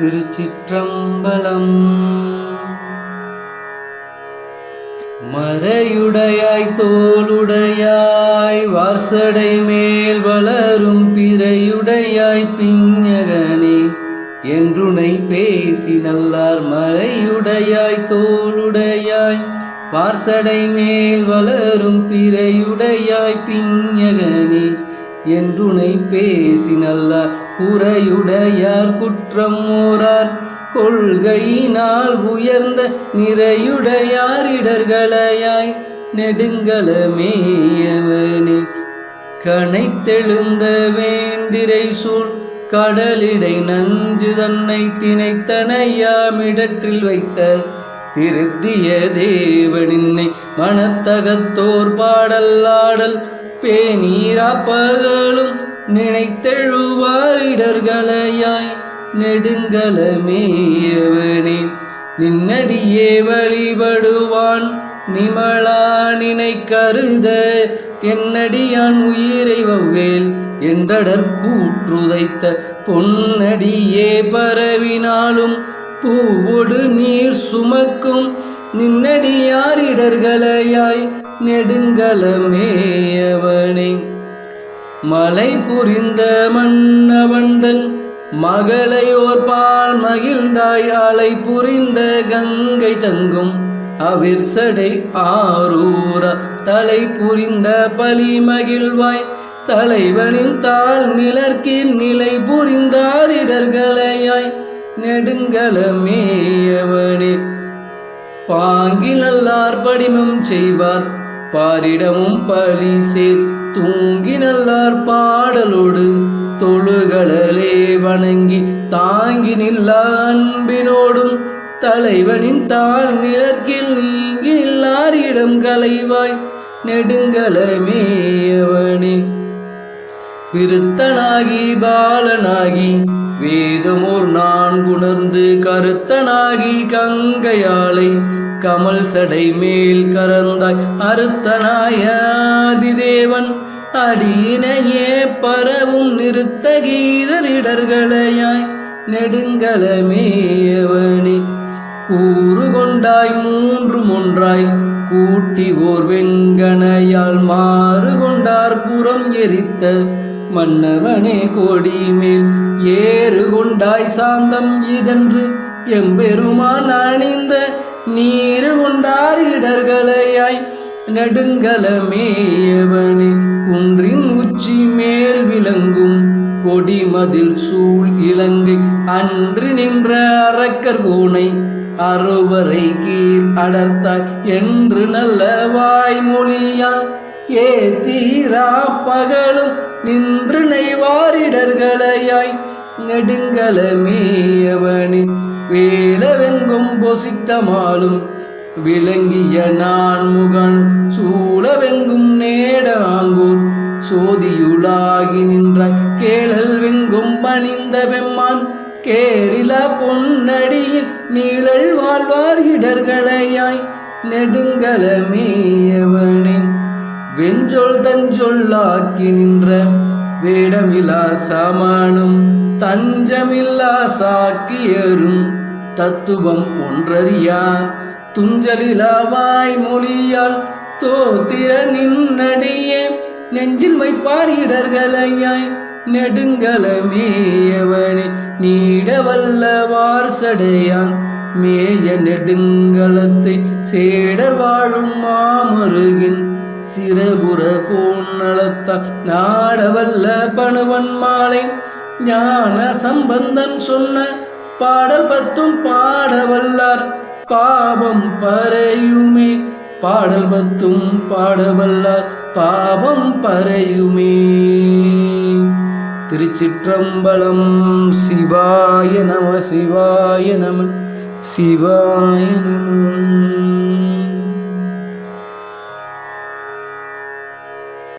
திருச்சிற்றம்பலம். மறையுடையாய் தோளுடையாய் வார்சடை மேல் வளரும் பிறையுடையாய் பிஞகனே என்றுனை பேசி நல்லார் மறையுடையாய் தோளுடையாய் வார்சடை மேல் வளரும் பிறையுடையாய் பிஞகனே என்றுனை பேசி குறையுடையார் குற்றம் ஓரார். கொள்கையினால் உயர்ந்த நிறையுடையார் இடர்களையாய் நெடுங்கலமேயவனே கனைத்தெழுந்த வேண்டிரை சூழ் கடலிடை நஞ்சு தன்னை திணைத்தனையாமிடற்றில் வைத்த திருத்திய தேவனின்னை மனத்தகத்தோர் பாடல்லாடல் பேநீரா பகலும் நினைத்தெழுவாரிடர்களையாய் நெடுங்கலமேயவனே. நின்னடியே வழிபடுவான் நிமலா நினை கருத என்னடியான் உயிரை வவ்வேல் என்றடர் கூற்றுதைத்த. பொன்னடியே பரவினாலும் பூவொடு நீர் சுமக்கும். நின்னடியாரிடர்களையாய் நெடுங்கலமேயவனை. மலை புரிந்த மன்னவந்தன் மகளையோர் பால் மகிழ்ந்தாய் அலை புரிந்த கங்கை தங்கும் அவிர்சடை ஆரூரா தலை புரிந்த பலி மகிழ்வாய் தலைவனின் தாள் நிலர்க்கின் நிலை புரிந்தாரிடர்களையாய் நெடுங்கலமேயவனே பாங்கில் அல்லார் படிமம் செய்வார் பாரிடமும் பழி சேர் தூங்கி நல்லார் பாடலோடு தொழுகளே வணங்கி தாங்கி நில்லா அன்பினோடும் தலைவனின் தாழ் நிழற்கில் நீங்கி நில்லார் இடம் கலைவாய் நெடுங்கலமேயவனே விருத்தனாகி பாலனாகி வேதமோர் நான் குணர்ந்து கருத்தனாகி கங்கையாளை கமல் சடை மேல் கரந்தாய் அறுத்தனாய ஆதிதேவன் அடியினையே பரவும் நிறுத்த கீதரிடர்களையாய் நெடுங்கலமேயவனே கூறு கொண்டாய் மூன்று ஒன்றாய். கூட்டி ஓர் வெங்கனையால் மாறு கொண்டார் புறம் எரித்த மன்னவனே கோடி மேல் ஏறு கொண்டாய் சாந்தம் இதென்று. எம்பெருமான் அணிந்த நீரு கொண்டார் இடர்களையாய் நெடுங்கலமேயவனே குன்றின் உச்சி மேல் விளங்கும் கொடிமதில் சூழ் இலங்கை. அன்று நின்ற அரக்கர் கூனை அறுவரை கீழ் அடர்த்தாய். என்று நல்ல வாய்மொழியால் ஏ தீரா பகலும் நின்று நெய்வாரிடர்களையாய் நெடுங்கலமேயவனே வேலவெங்கும் பொசித்தமாலும் விளங்கிய நான் முகன் சூழவெங்கும் நேடாங்கூர் சோதியுளாகி நின்றாய் கேளல் வெங்கும் பணிந்த பெம்மான் கேரில பொன்னடியில் நீழல் வாழ்வார் இடர்களையாய் நெடுங்கலமேயவனின் வெஞ்சொல் தஞ்சொல்லாக்கி நின்ற வேடமிலா சாமானும் தஞ்சமில்லா சாக்கியரும் தத்துவம் ஒன்றறியார். துஞ்சலிலாவாய் மொழியால் தோத்திர நின்னடியே நெஞ்சில் வைப்பார் இடர்களையாய் நெடுங்கலமேயவனே நீடவல்லவார் சடையான் மேய நெடுங்கலத்தை சேடர் வாழும் மாமருகின் சிறபுற கோணலத்தான் நாடவல்ல பணுவன் மாலை ஞான சம்பந்தன் சொன்ன பாடல் பத்தும் பாடவல்லார் பாவம் பறையுமே. பாடல் பத்தும் பாடவல்லார் பாவம் பறையுமே. திருச்சிற்றம்பலம் சிவாய நம சிவாய நம சிவாய நம.